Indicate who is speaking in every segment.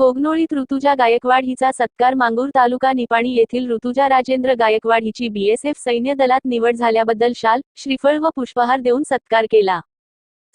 Speaker 1: कोगनोळीत ऋतुजा गायकवाड हिचा सत्कार मांगूर तालुका निपाणी येथील ऋतुजा राजेंद्र गायकवाड हिची बीएसएफ सैन्य दलात निवड झाल्याबद्दल शाल श्रीफळ व पुष्पहार देऊन सत्कार केला.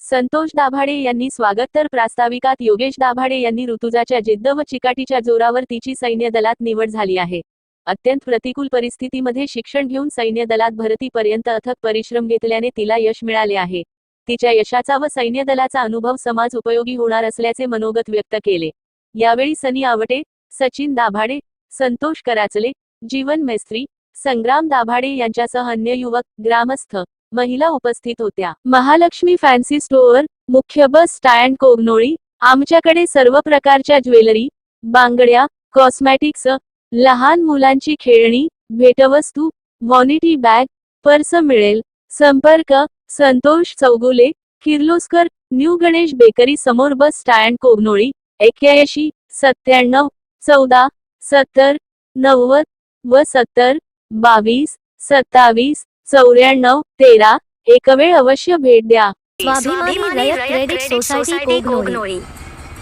Speaker 1: संतोष दाभाडे यांनी स्वागत तर प्रास्ताविकात योगेश दाभाडे यांनी ऋतुजाच्या जिद्द व चिकाटीच्या जोरावर तिची सैन्य दलात निवड झाली आहे. अत्यंत प्रतिकूल परिस्थितीमध्ये शिक्षण घेऊन सैन्य दलात भरतीपर्यंत अथक परिश्रम घेतल्याने तिला यश मिळाले आहे. तिच्या यशाचा व सैन्य दलाचा अनुभव समाज उपयोगी होणार असल्याचे मनोगत व्यक्त केले. यावेळी सनी आवटे सचिन दाभाडे संतोष कराचले जीवन मेस्त्री संग्राम दाभाडे यांच्यासह अन्य युवक ग्रामस्थ महिला उपस्थित होत्या. महालक्ष्मी फॅन्सी स्टोअर मुख्य बस स्टँड कोगनोळी आमच्याकडे सर्व प्रकारच्या ज्वेलरी बांगड्या कॉस्मॅटिक्स लहान मुलांची खेळणी भेटवस्तू व्हॉनिटी बॅग पर्स मिळेल. संपर्क संतोष चौगुले किर्लोस्कर न्यू गणेश बेकरी समोर बस स्टँड कोगनोळी एक्याऐंशी सत्त्याण्णव चौदा सत्तर नव्वद व सत्तर बावीस सत्तावीस चौऱ्याण्णव तेरा एक वेळ अवश्य भेट द्या.
Speaker 2: स्वाभिमानी रयत क्रेडिट सोसायटी कोगनोळी.